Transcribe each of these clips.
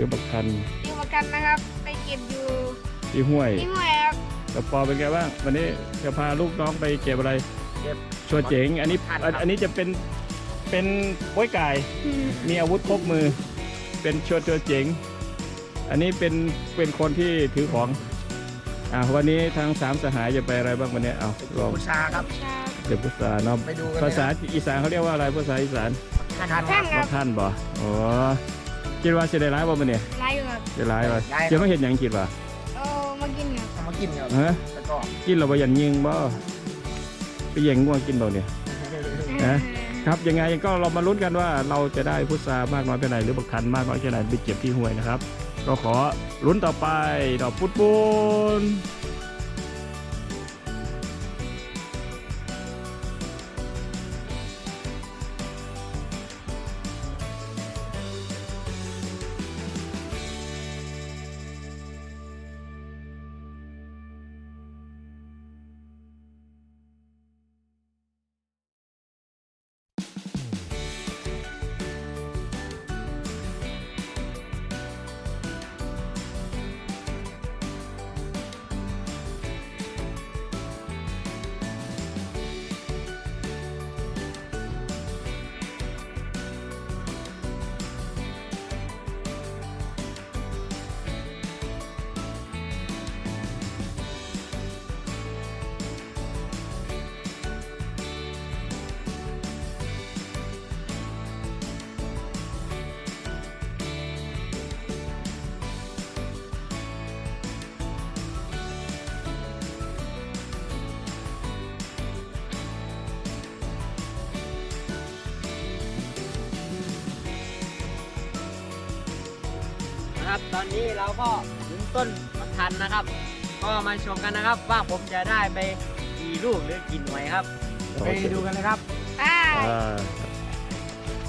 นะครับหรือบักทันอยู่ประกันนะครับ ไปเก็บอยู่ที่ห้วยที่ห้วยครับกับปอเป็นไงบ้าง วันนี้จะพาลูกน้องไปเก็บอะไรเก็บ ชัวเจ๋ง อันนี้ทันครับอันอันนี้จะเป็นเป็นโป้ยไก่ มีอาวุธครบมือ เป็นชัวตัวเจ๋ง อันนี้เป็นเป็นคนที่ถือของอ่าวันนี้ทางสามสหายจะไปอะไรบ้างวันนี้เอาลองบูชาครับพุชาเดี๋ยวภาษาเนาะไปดูกันภาษาอีสานเขาเรียกว่าอะไรภาษาอีสานท่านท่านท่านคว่ารับท่านบ่อ๋อ คิดว่าจะได้ร้ายบ่มันเนี่ยไล่อยู่ครับจะร้ายบ่จะไม่เห็นหยังคิดว่าเอามากินครับเอามากินครับฮะแล้วก็กินเราไปยันยิงบ่ไปแย่งง่วงกินเปล่าเนี่ย นะ ครับยังไงก็เรามาลุ้นกันว่าเราจะได้พุทรามากน้อยแค่ไหนหรือบักทันมากน้อยแค่ไหนไปเก็บที่ห้วยนะครับ ก็ขอลุ้นต่อไปดอกปุดปุนน อนนี้เราก็ถึงต้นมะทันนะครับ ก็มาชมกันนะครับ ว่าผมจะได้ไปกี่ลูกหรือกี่หน่วยครับไปดูกันเลยครับไป้าอ่า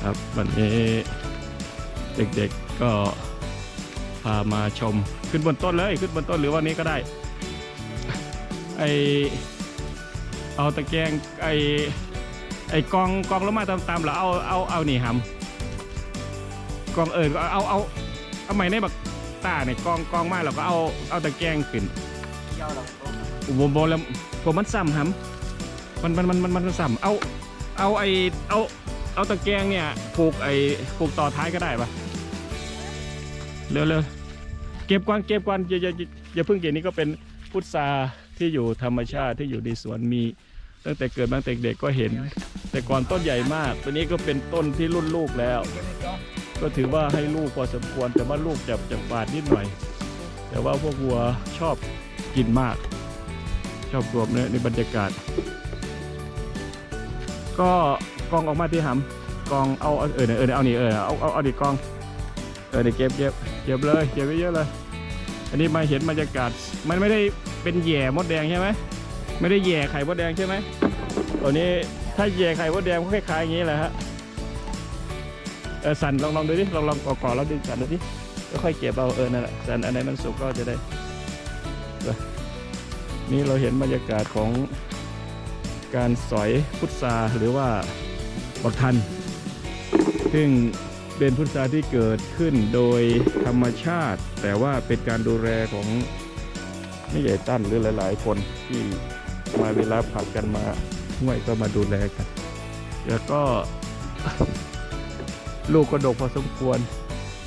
ครับวันนี้เด็กๆก็พามาชมขึ้นบนต้นเลยขึ้นบนต้นหรือวันนี้ก็ได้ไอเอาตะแกรงไอไอกองกองลงมาตามๆแล้วเอาเอาเอานี่หำกองเอิญก็เอาเอาเอาใหม่ในบัก ตาเนี่ยกองกองมาแล้วก็เอาเอาตะแกรงขึ้นเที่ยวเราอุโมแล้วผมมันซ้ำหำมันมันมันมันมันซ้ำเอาเอาไอเอาเอาตะแกรงเนี่ยผูกไอผูกต่อท้ายก็ได้ปะเร็วเร็วเก็บก่อนเก็บก่อนอย่าอย่าอย่าอย่าเพิ่งเก็บนี่ก็เป็นพุทราที่อยู่ธรรมชาติที่อยู่ในสวนมี ตั้งแต่เกิดมาตั้งแต่เด็กก็เห็น แต่ก่อนต้นใหญ่มาก ตัวนี้ก็เป็นต้นที่รุ่นลูกแล้วก็ ก็ถือว่าให้ลูกพอสมควร แต่ว่าลูกจะจะฝาดนิดหน่อย แต่ว่าพวกวัวชอบกินมาก ชอบรวมในในบรรยากาศ ก็กองออกมาที่หำกองเอาเอาเออเออเอานี่เออเอาเอาเอาดิกองเออเดี๋ยวเก็บเก็บเก็บเลยเก็บไว้เยอะเลย อันนี้มาเห็นบรรยากาศ มันไม่ได้เป็นแย่มดแดงใช่ไหมไม่ได้แย่ไข่มดแดงใช่ไหมตัวนี้ถ้าแย่ไข่มดแดงก็คล้ายๆอย่างนี้แหละฮะ เออสันลองลองดูดิลองลองก่อๆแล้วดึงสันดูดิค่อยๆเก็บเอาเออนั่นแหละสันอันไหนมันสุกก็จะได้ นี่เราเห็นบรรยากาศของการสอยพุทราหรือว่าบักทัน ซึ่งเป็นพุทราที่เกิดขึ้นโดยธรรมชาติ แต่ว่าเป็นการดูแลของไม่ใหญ่ตั้นหรือหลาย ๆ คนที่มาเวลาผัดกันมาห่วยก็มาดูแลกัน แล้วก็ ลูกก็ดกพอสมควร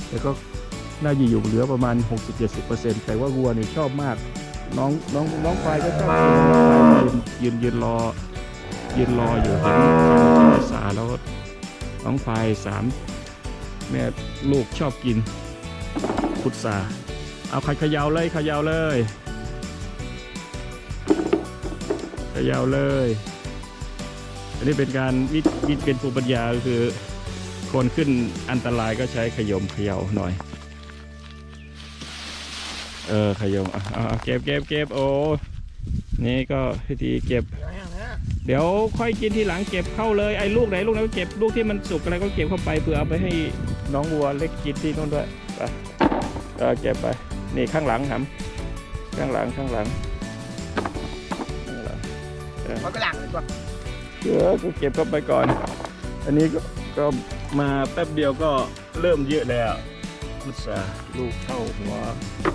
แต่ก็น่าจะอยู่เหลือประมาณ 60-70%แต่ว่าวัวนี่ชอบมาก น้องน้องน้องควายก็ชอบยืนยืนรอยืนรออยู่เห็นภาษาแล้วน้องควายสามแม่ลูกชอบกินพุทราเอาใครเขยาวเลยเขยาวเลยเขยาวเลย อันนี้เป็นการวิวิเป็นภูมิปัญญาคือ คนขึ้นอันตรายก็ใช้ขยมเขยาหน่อย เออขยมอะเอาเอาเก็บเก็บเก็บโอ้นี่ก็พิธีเก็บ เดี๋ยวค่อยกินทีหลังเก็บเข้าเลยไอ้ลูกไหนลูกไหนก็เก็บลูกที่มันสุกอะไรก็เก็บเข้าไปเพื่อเอาไปให้น้องวัวเล็กกินที่นู่นด้วยไปเออเก็บไปนี่ข้างหลังหำข้างหลังข้างหลังข้างหลังมันก็หลังเลยตัวเออก็เก็บเข้าไปก่อน อันนี้ก็ก็ มาแป๊บเดียวก็เริ่มเยอะแล้วพุทราลูกเท่าหัว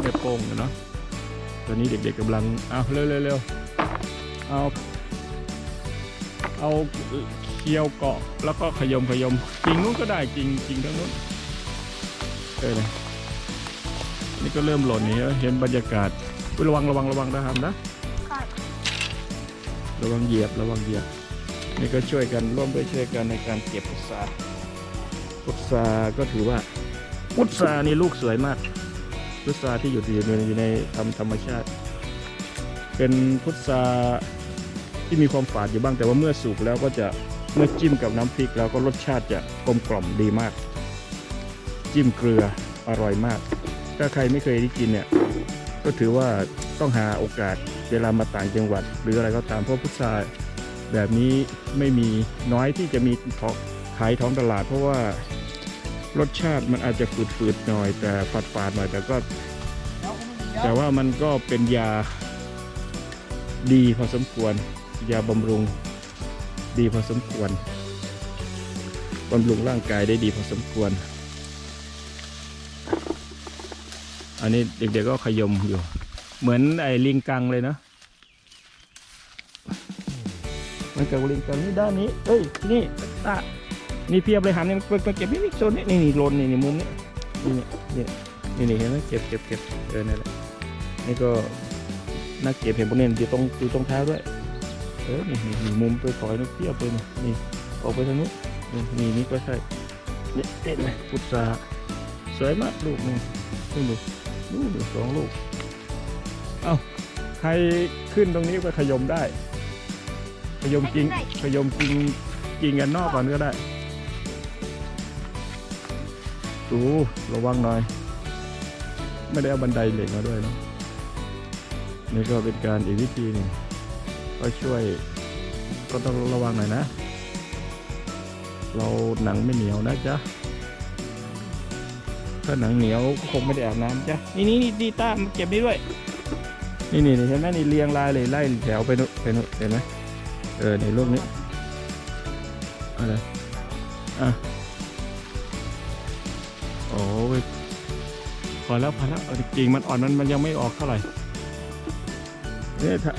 แม่โป้งเนาะตอนนี้เด็กๆกำลังเอาเร็วเเเอาเอาเคี้ยวเกาะแล้วก็ขยมขยมกิงนู้นก็ได้กิ่งกิงทั้งนู้นเออเลยนี่ก็เริ่มหล่นนี่เห็นบรรยากาศระวังระวังระวังนะครับนะครับระวังเหยียบระวังเหยียบนี่ก็ช่วยกันร่วมด้วยช่วยกันในการเก็บพุทรา พุทราก็ถือว่าพุทรานี่ลูกสวยมาก พุทราที่อยู่อยู่ในอยู่ในธรรมธรรมชาติ เป็นพุทราที่มีความฝาดอยู่บ้างแต่ว่าเมื่อสุกแล้วก็จะเมื่อจิ้มกับน้ำพริกแล้วก็รสชาติจะกลมกล่อมดีมาก จิ้มเกลืออร่อยมาก ถ้าใครไม่เคยได้กินเนี่ยก็ถือว่าต้องหาโอกาสเวลามาต่างจังหวัด หรืออะไรก็ตามเพราะพุทราแบบนี้ไม่มีน้อยที่จะมีท้องขายท้องตลาด เพราะว่า รสชาติมันอาจจะฝืดๆหน่อย แต่ฝาดๆหน่อย แต่ก็ แต่ว่ามันก็เป็นยาดีพอสมควร ยาบำรุงดีพอสมควรบำรุงร่างกายได้ดีพอสมควร อันนี้เด็กๆก็ขยมอยู่ เหมือนไอ้ลิงกังเลยนะมันกับลิงกังนี่ด้านนี้ เอ้ย นี่ตา นี่เพียบเลยหันนี่มันเก็บนี่นี่โซนนี้นี่นี่โลนนี่นี่มุมนี้นี่นี่นี่นี่เห็นไหมเก็บเก็บเก็บเออนั่นแหละนี่ก็น่าเก็บเห็นพวกนี้อยู่ตรงอยู่ตรงเท้าด้วยเออนี่นี่นี่มุมไปถอยนี่เพียบเลยนี่นี่ออกไปทางนู้นนี่นี่นี่ก็ใช่นี่เห็นไหมพุทราสวยมากลูกนี่ดูดูลูกหนึ่งสองลูกเอาใครขึ้นตรงนี้ไปขยมได้ขยมจริงขยมจริงจริงกันนอกก่อนก็ได้ ดูระวังหน่อย ไม่ได้เอาบันไดเหล็กมาด้วยเนะนี่ก็เป็นการอีกวิธีหนึ่งก็ช่วยก็ต้องระวังหน่อยนะ เราหนังไม่เหนียวนะจ๊ะถ้าหนังเหนียวก็คงไม่ได้อาบน้ำจ้ะนี่นี่นี่ดีต้ามาเก็บนี่ด้วย นี่นี่นี่เห็นไหมนี่เรียงรายเลยไล่แถวไปนู่นไปนู่นเห็นไหมเออในรูปนี้อะไรอะ อ้ยพอแล้วพอแล้วเอาจริงๆมันอ่อนมันมันยังไม่ออกเท่าไหร่เนี่ยถ้า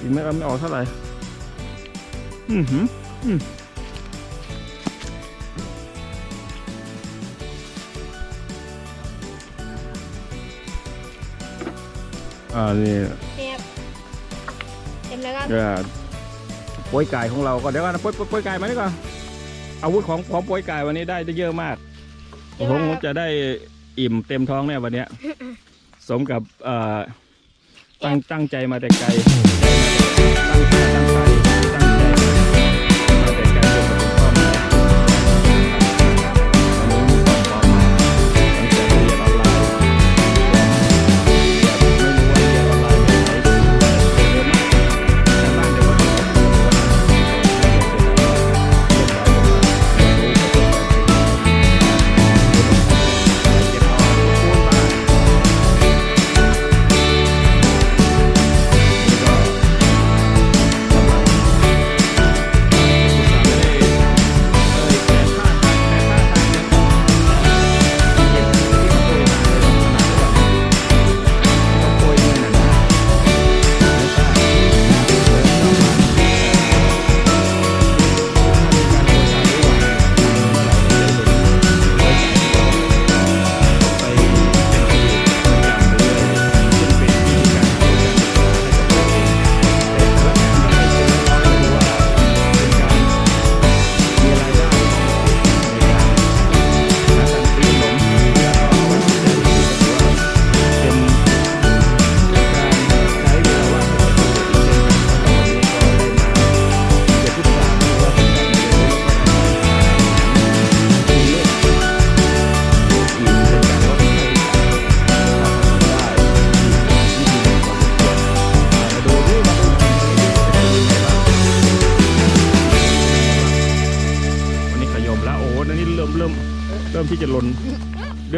จริงมันไม่ออกเท่าไหร่อือหืออืมอ่านี่เต็มเต็มแล้วครับเอ่อโป้ยไก่ของเราก็เดี๋ยวก่อนนะโป้ยโป้ยโป้ยไก่มาดีกว่าอาวุธของของโป้ยไก่วันนี้ได้ได้เยอะมาก ผมจะได้อิ่มเต็มท้องเนี่ยวันเนี้ย สมกับเอ่อตั้งตั้งใจมาแต่ไกลตั้งใจ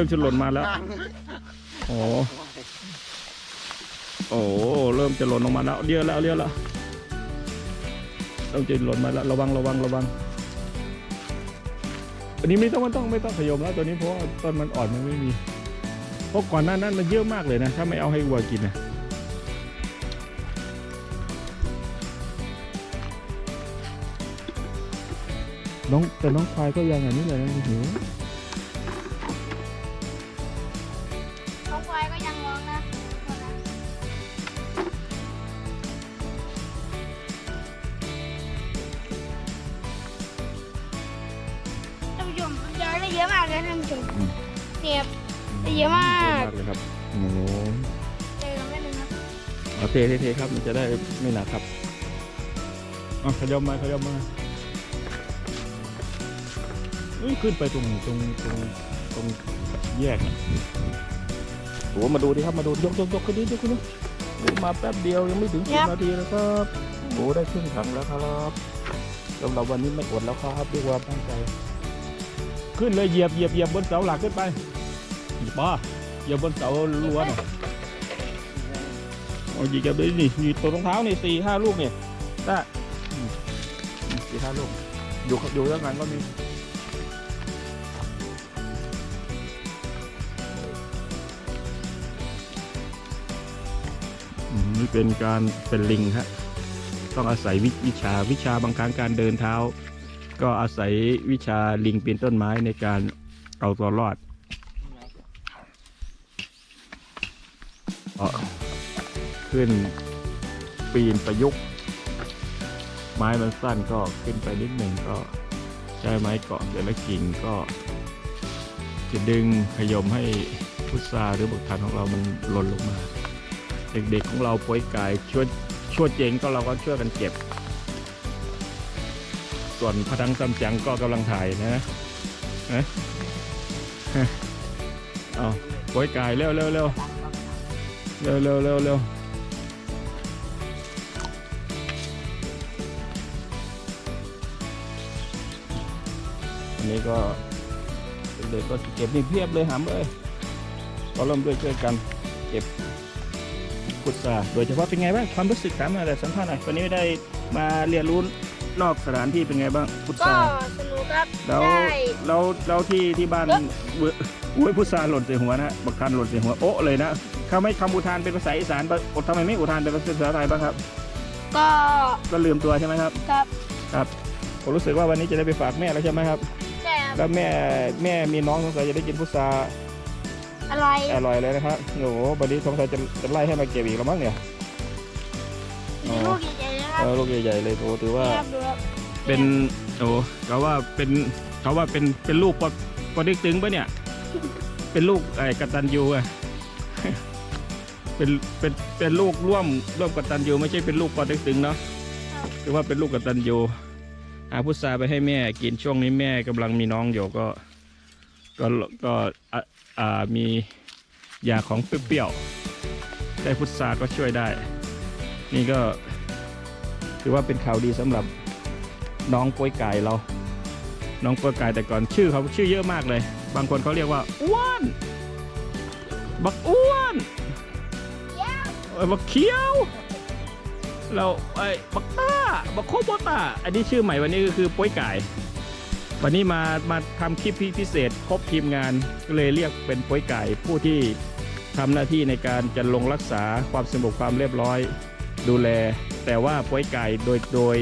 เริ่มจะหล่นมาแล้ว โอ้โอ้เริ่มจะหล่นลงมาแล้วเลี้ยวแล้วเลี้ยวแล้วเริ่มจะหล่นมาแล้วระวังระวังระวังอันนี้ไม่ต้องไม่ต้องไม่ต้องขยมแล้วตัวนี้เพราะว่าต้นมันอ่อนมันไม่มีเพราะก่อนหน้านั้นมันเยอะมากเลยนะ ถ้าไม่เอาให้วัวกินนะน้องแต่น้องควายก็ยังอันนี้เลยนะหิว เอาเทเทเทครับ มันจะได้ไม่หนักครับเอ๋อขยมมาขยมมาเอ้ยขึ้นไปตรงตรงตรงตรงแยกน่ะโอ้มาดูดิครับมาดูยกยกยกขึ้นดิยกขึ้นดิโอ้มาแป๊บเดียวยังไม่ถึงสิบนาทีแล้วครับโอ้ได้ครึ่งถังแล้วครับสำหรับวันนี้ไม่อดแล้วครับด้วยความตั้งใจ ขึ้นเลยเหยียบเหยียบเหยียบบนเสาหลักขึ้นไปป้าเหยียบบนเสาล้วน อะโอ้ยเหยียบเลยนี่มีตัวรองเท้านี่สี่ห้าลูกเนี่ยได้สี่ห้าลูกอยู่อยู่ด้านหลังก็มีนี่เป็นการเป็นลิงฮะต้องอาศัยวิวิชาวิชาบางครั้งการเดินเท้า ก็อาศัยวิชาลิงปีนต้นไม้ในการเอาตัวรอด ขึ้นปีนประยุกต์ ไม้มันสั้นก็ขึ้นไปนิดหนึ่งก็ใช้ไม้เกาะแต่ละกิ่งก็จะดึงขยมให้พุทราหรือบุกทันของเรามันหล่นลงมา เด็กๆของเราป่วยกายช่วยช่วยเจงก็เราก็ช่วยกันเก็บ ส่วนพระทังซัมจังก็กำลังถ่ายนะนะเอาป่วยกายเร็วเร็วเร็วเร็วเร็วเร็ว นนี้ก็เด็กๆก็เก็บนี่เพียบเลยหามเอ้ยก็ร่วมด้วยช่วยกันเก็บพุทราโดยเฉพาะเป็นไงบ้างความรู้สึกถามหน่อยแต่สัมภาษณ์หน่อยวันนี้ได้มาเรียนรู้นอกสถานที่เป็นไงบ้างพุทก็ราสนุกครับแล้วได้แล้วแล้วที่ที่บ้านเอ๊ะเว้ยอุ้ยพุทราหล่นใส่หัวนะบักทันหล่นใส่หัวโอ๊ะเลยนะเขาไม่คำอุทานเป็นภาษาอีสานปะทำไมไม่อุทานเป็นภาษาไทยบ้างครับ ก็ก็ลืมตัวใช่ไหมครับ ครับ ครับผมรู้สึกว่าวันนี้จะได้ไปฝากแม่แล้วใช่ไหมครับใช่ครับ แล้วแม่แม่มีน้องสงสัยจะได้กินพุทราอะไรอร่อยเลยนะครับโอ้โหวันนี้สงสัยจะจะไล่ให้มาเก็บอีกแล้วมั้งเนี่ยอ๋อลูกใหญ่ๆนะคเอรับอลูกใหญ่ๆเลยโอ้ถือว่านี่ครับดูครับเป็นโอ้เขาว่าเป็นเขาว่าเป็นเป็นลูกปอปอดึกตึงปะเนี่ย เป็นลูกไอ้กตันยูอะเป็นเป็นเป็นลูกร่วมร่วมกตันยูไม่ใช่เป็นลูกปอดึกตึงเนาะคือว่าเป็นลูกกตันยู หาพุทราไปให้แม่กินช่วงนี้แม่กำลังมีน้องอยู่ก็ ก็ก็อะอ่ามียาของเปรี้ยวๆได้พุทราก็ช่วยได้ นี่ก็ถือว่าเป็นข่าวดีสำหรับน้องป่วยไก่เรา น้องป่วยไก่แต่ก่อนชื่อเขาชื่อเยอะมากเลย บางคนเขาเรียกว่าอ้วนบักอ้วนเอ้ยบักเขียว เราไอ้บักต้าบักโคโบต้าอันนี้ชื่อใหม่วันนี้ก็คือป่วยไก่ วันนี้มามาทำคลิปพิเศษครบทีมงานก็เลยเรียกเป็นป่วยไก่ผู้ที่ทำหน้าที่ในการจะลงรักษาความสงบความเรียบร้อย ดูแล แต่ว่าป่วยไก่โดยโดย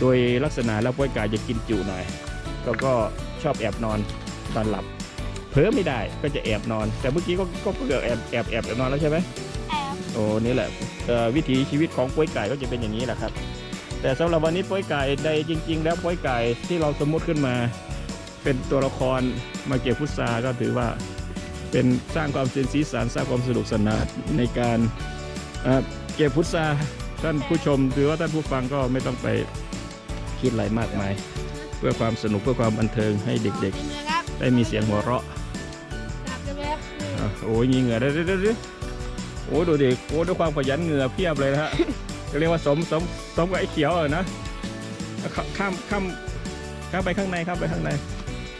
โดยลักษณะแล้วป่วยไกายจะกินจุหน่อยแล้วก็ชอบแอบนอนตอนหลับเผลอไม่ได้ก็จะแอบนอน แต่เมื่อกี้ก็ก็เกือบแอบแอบแอบนอนแล้วใช่ไหม โอ้นี่แหละเอ่อวิถีชีวิตของป่วยไก่ก็จะเป็นอย่างนี้แหละครับ แต่สำหรับวันนี้ป่วยไก่ใดจริง ๆ แล้วป่วยไก่ที่เราสมมุติขึ้นมา เป็นตัวละครมาเก็บพุทราก็ถือว่าเป็นสร้างความเป็นสีสันสร้างความสนุกสนานในการเอ่อเก็บพุทราท่านผู้ชมหรือว่าท่านผู้ฟังก็ไม่ต้องไปคิดอะไรมากมาย เพื่อความสนุกเพื่อความบันเทิงให้เด็กเป็นไงครับๆได้มีเสียงหัวเราะครับเป็นไงครับอะโอ้ยมีเหงื่อเด้อเด้อเด้อเด้อ โอ้ดูดิโอ้ด้วยความขยันเหงื่อเพียบเลยนะฮะเรียกว่าสมสมสมกับไอ้เขียวอะนะข้าข้ามข้ามข้ามไปข้างในข้ามไปข้างใน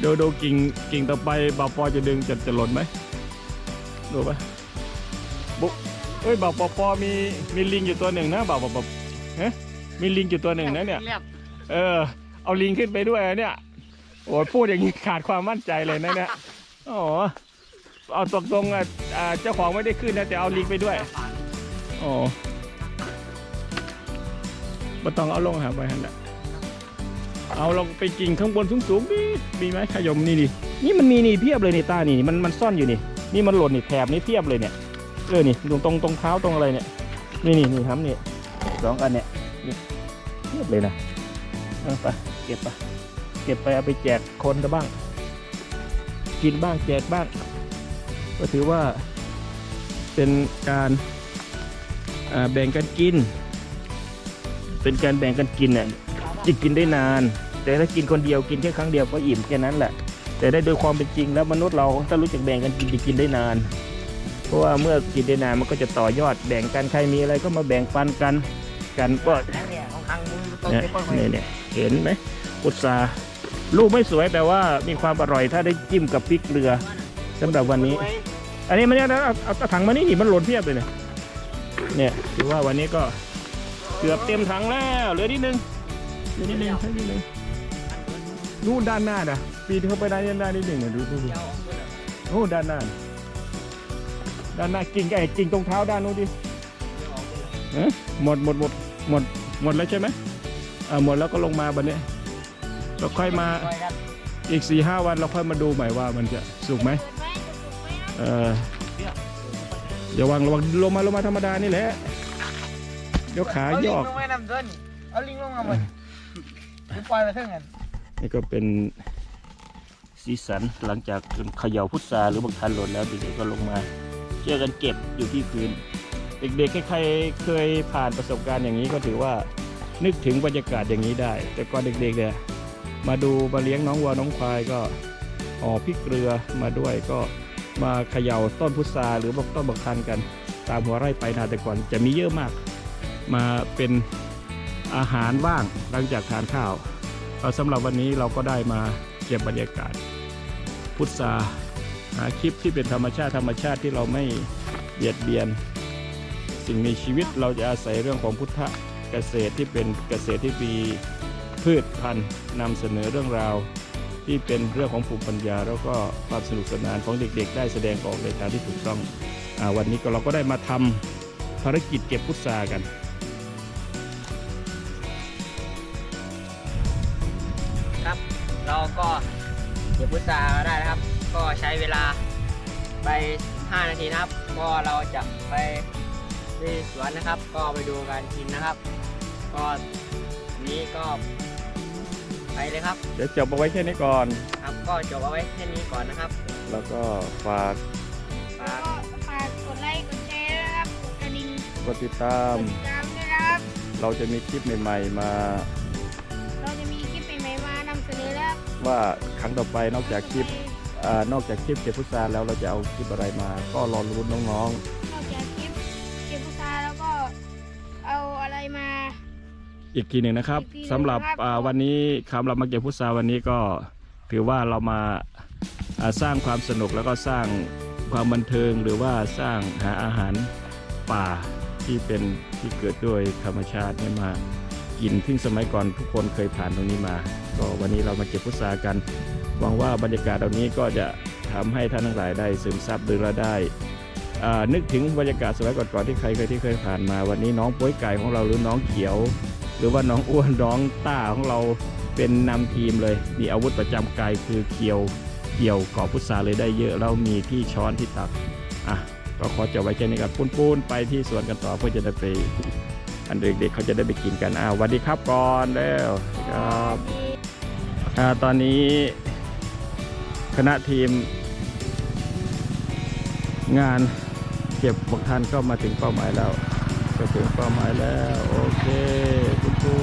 ดูดูกิ่งกิ่งต่อไปบ่าวปอจะดึงจะจะหล่นไหมดูปะบุ๊กเอ้ยบ่าวปอปอมีมีลิงอยู่ตัวหนึ่งนะบ่าวบ่าวบ่าวเฮ้มีลิงอยู่ตัวหนึ่งนะเนี่ยรีบเออ เอาลิงขึ้นไปด้วยอะเนี่ยโอ้ยพูดอย่างนี้ขาดความมั่นใจเลยนะเนี่ยโอ้โห เอาตรงๆอะอ่าเจ้าของไม่ได้ขึ้นนะแต่เอาลิงไปด้วยโอ้ไม่ต้องเอาลงหาไปหันละเอาลงไปกิ่งข้างบนสูงๆดิมีไหมขยมนี่ดินี่มันมีนี่เพียบเลยนี่ตานี่มันมันซ่อนอยู่นี่ นี่มันหล่นนี่แถบนี่เพียบเลยเนี่ยเออนี่ตรงตรงตรงเท้าตรงอะไรเนี่ยนี่นี่นี่ครับนี่สองอันเนี่ยนี่เพียบเลยนะเอาไปเก็บไปเก็บไปเอาไปแจกคนกันบ้าง กินบ้างแจกบ้าง ก็ถือว่าเป็นการแบ่งกันกิน เป็นการแบ่งกันกินเนี่ยจะกินได้นาน แต่ถ้ากินคนเดียวกินแค่ครั้งเดียวก็อิ่มแค่นั้นแหละ แต่ได้โดยความเป็นจริงแล้วมนุษย์เราถ้ารู้จักแบ่งกันกินจะกินได้นาน เพราะว่าเมื่อกินได้นานมันก็จะต่อยอดแบ่งกันใครมีอะไรก็มาแบ่งปันกันกันก็เนี่ยเนี่ยเนี่ยเห็นไหมพุทราลูกไม่สวยแต่ว่ามีความอร่อยถ้าได้จิ้มกับพริกเกลือ สำหรับวันนี้ อันนี้มันเนี่ยนะเอาเอาถังมานี่นี่มันหล่นเพียบเลยเนี่ยเนี่ยถือว่าวันนี้ก็เกือบเต็มถังแล้วเหลือนิดนึงเหลือนิดนึงแค่นิดนึงนู่นด้านหน้านะปีนเข้าไปด้านหน้านิดหนึ่งเนี่ยดูดูดูโอ้ด้านหน้า ด้านหน้ากิ่งไอ้กิ่งตรงเท้าด้านนู้นดิเอ๊ะหมดหมดหมดหมดหมดแล้วใช่ไหมอ่าหมดแล้วก็ลงมาบันเนี้ยเราค่อยมา อีกสี่ห้าวันเราค่อยมาดูใหม่ว่ามันจะสุกไหมถูกไหมจะถูกไหมครับเอออย่าวางระวังลงมาลงมาธรรมดานี่แหละเดี๋ยวขาเอาลิยงอกลงไปนำต้นเอาลิงลงมาหมดกูปล่อยไปเท่านั้นนี่ก็เป็นสีสันหลังจากเขย่าพุทราหรือบางทันหล่นแล้วเด็กๆก็ลงมาเจอกันเก็บอยู่ที่พื้น เด็กๆใครๆเคยผ่านประสบการณ์อย่างนี้ก็ถือว่านึกถึงบรรยากาศอย่างนี้ได้ แต่ก่อนเด็กๆเนี่ย มาดูมาเลี้ยงน้องวัวน้องควายก็ห่อพริกเกลือมาด้วยก็มาเขย่าต้นพุทราหรือบอกต้นบักทันกัน ตามหัวไร่ไปนาแต่ก่อนจะมีเยอะมาก มาเป็นอาหารว่างหลังจากทานข้าวเอาสำหรับวันนี้เราก็ได้มาเก็บบรรยากาศ พุทราหาคลิปที่เป็นธรรมชาติธรรมชาติที่เราไม่เบียดเบียน สิ่งมีชีวิตเราจะอาศัยเรื่องของพุทธเกษตรที่เป็นเกษตรที่มี พืชพันธุ์นำเสนอเรื่องราว ที่เป็นเรื่องของภูมิปัญญา แล้วก็ความสนุกสนานของเด็กๆ ได้แสดงออกในทางที่ถูกต้องอวันนี้ก็เราก็ได้มาทำภารกิจเก็บพุทรากัน ครับ เราก็เก็บพุทราได้นะครับ ก็ใช้เวลาไป 5 นาทีนะครับ ก็เราจะไปที่สวนนะครับ ก็ไปดูการกินนะครับ ก็อันนี้ก็ ไปเลยครับ เดี๋ยวจบเอาไว้แค่นี้ก่อน ครับก็จบเอาไว้แค่นี้ก่อนนะครับแล้วก็ฝากฝากก็ฝากกดไลค์ กดแชร์นะครับกดกระดิ่งกดติดตากม ดติดตามด้วยนะครับ เราจะมีคลิปใหม่ๆมาเราจะมีคลิปใหม่ๆมานำเสนอแล้วว่าครั้งต่อไปนอกจากคลิปอานอกจากคลิปเก็บพุทราแล้วเราจะเอาคลิปอะไรมา ก็รอรุ้นน้อง อีกทีหนึ่งนะครับอีกทีหนึ่งสำหรับครับ อ่าวันนี้คำเรามาเก็บพุทราวันนี้ก็ถือว่าเรามาอ่าสร้างความสนุกแล้วก็สร้างความบันเทิงหรือว่าสร้างหาอาหารป่าที่เป็นที่เกิดด้วยธรรมชาติเนี่ยมากินซึ่งสมัยก่อนทุกคนเคยผ่านตรงนี้มา ก็วันนี้เรามาเก็บพุทรากันหวังว่าบรรยากาศเหล่านี้ก็จะทำให้ท่านทั้งหลายได้ซึมซับหรือเราได้ อ่านึกถึงบรรยากาศสมัยก่อนๆที่ใครเคยที่เคยผ่านมา วันนี้น้องโป้ยไก่ของเราหรือน้องเขียวห รือว่าน้องอ้วนน้องต้าของเราเป็นนำทีมเลย มีอาวุธประจำกายคือเขียวเกี่ยวกอบพุทราเลยได้เยอะแล้วมีที่ช้อนที่ตักอะก็ขอจบไว้แค่นี้กับปุ้นปูนๆไปที่สวนกันต่อเพื่อจะได้ไป อันเด็กๆเขาจะได้ไปกินกันอ่าสวัสดีครับก่อนแล้วครับอ่าตอนนี้คณะทีม งานเก็บบกทันก็มาถึงเป้าหมายแล้ว ก็ถึงเป้าหมายแล้ว โอเคคุณครู